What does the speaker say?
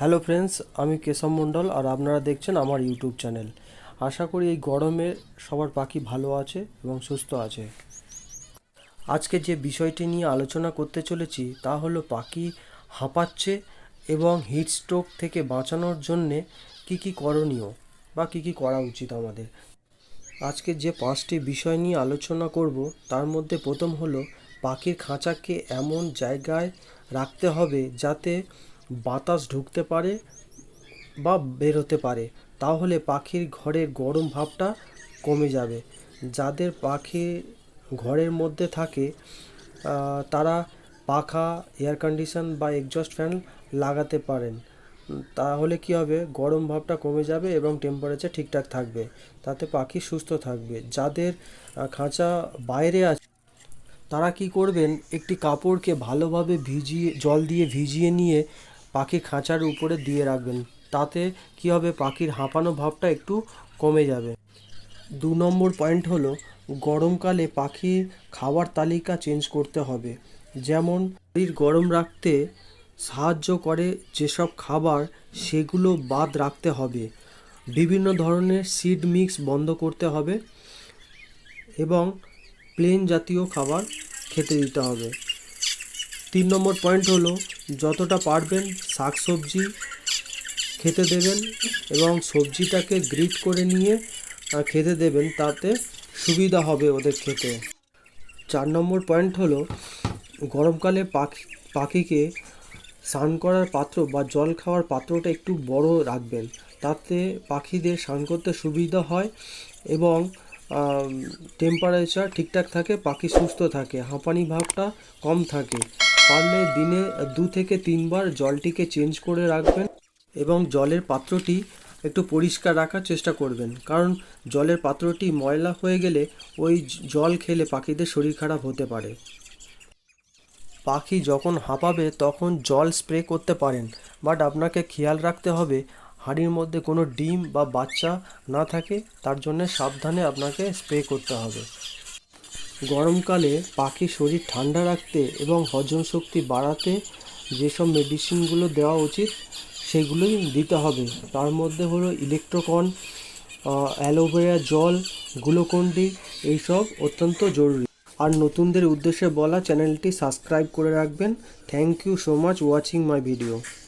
Hello friends, আমি কেশব মণ্ডল আর আপনারা দেখছেন আমার ইউটিউব চ্যানেল। আশা করি এই গরমে সবার পাখি ভালো আছে এবং সুস্থ আছে। আজকে যে বিষয়টি নিয়ে আলোচনা করতে চলেছি তা হলো পাখি হাঁপাচ্ছে এবং হিট স্ট্রোক থেকে বাঁচানোর জন্যে কি কি করণীয় বা কি কি করা উচিত আমাদের। আজকে যে পাঁচটি বিষয় নিয়ে আলোচনা করব, তার মধ্যে প্রথম হলো, পাখির খাঁচাকে এমন জায়গায় রাখতে হবে যাতে বাতাস ঢুকতে পারে বা বেরোতে পারে, তাহলে পাখির ঘরের গরম ভাবটা কমে যাবে। যাদের পাখি ঘরের মধ্যে থাকে তারা পাখা এয়ার কন্ডিশন বা এগজস্ট ফ্যান লাগাতে পারেন। তাহলে কি হবে? গরম ভাবটা কমে যাবে এবং টেম্পারেচার ঠিকঠাক থাকবে। তাতে পাখি সুস্থ থাকবে। যাদের খাঁচা বাইরে আছে, তারা কি করবেন? একটি কাপড়কে ভালোভাবে ভিজিয়ে, জল দিয়ে ভিজিয়ে নিয়ে পাখির খাঁচার উপরে দিয়ে রাখবেন। তাতে কি হবে? পাখির হাঁপানো ভাবটা একটু কমে যাবে। দু নম্বর পয়েন্ট হলো, গরমকালে পাখির খাবার তালিকা চেঞ্জ করতে হবে। যেমন শরীর গরম রাখতে সাহায্য করে যেসব খাবার, সেগুলো বাদ রাখতে হবে। বিভিন্ন ধরনের সিড মিক্স বন্ধ করতে হবে এবং প্লেন জাতীয় খাবার খেতে দিতে হবে। তিন নম্বর পয়েন্ট হলো যতটা পারবেন শাকসবজি খেতে দেবেন এবং সবজিটাকে গ্রিট করে নিয়ে খেতে দেবেন, তাতে সুবিধা হবে ওদের খেতে। চার নম্বর পয়েন্ট হলো, গরমকালে পাখি পাখিকে স্নান করার পাত্র বা জল খাওয়ার পাত্রটা একটু বড় রাখবেন। তাতে পাখিদের স্নান করতে সুবিধা হয় এবং টেম্পারেচার ঠিকঠাক থাকে, পাখি সুস্থ থাকে, হাঁপানি ভাবটা কম থাকে। পারলে দিনে দু থেকে তিনবার জলটিকে চেঞ্জ করে রাখবেন এবং জলের পাত্রটি একটু পরিষ্কার রাখার চেষ্টা করবেন। কারণ জলের পাত্রটি ময়লা হয়ে গেলে ওই জল খেলে পাখিদের শরীর খারাপ হতে পারে। পাখি যখন হাঁপাবে তখন জল স্প্রে করতে পারেন। বাট আপনাকে খেয়াল রাখতে হবে, হাঁড়ির মধ্যে কোনো ডিম বা বাচ্চা না থাকে, তার জন্য সাবধানে আপনাকে স্প্রে করতে হবে। গরমকালে পাখির শরীর ঠান্ডা রাখতে এবং হজম শক্তি বাড়াতে যেসব মেডিসিনগুলো দেওয়া উচিত, সেগুলোই দিতে হবে। তার মধ্যে হলো ইলেকট্রোকন অ্যালোভেরা জল গ্লুকন্ডি এইসব অত্যন্ত জরুরি। আর নতুনদের উদ্দেশ্যে বলা চ্যানেলটি সাবস্ক্রাইব করে রাখবেন। Thank you so much watching my video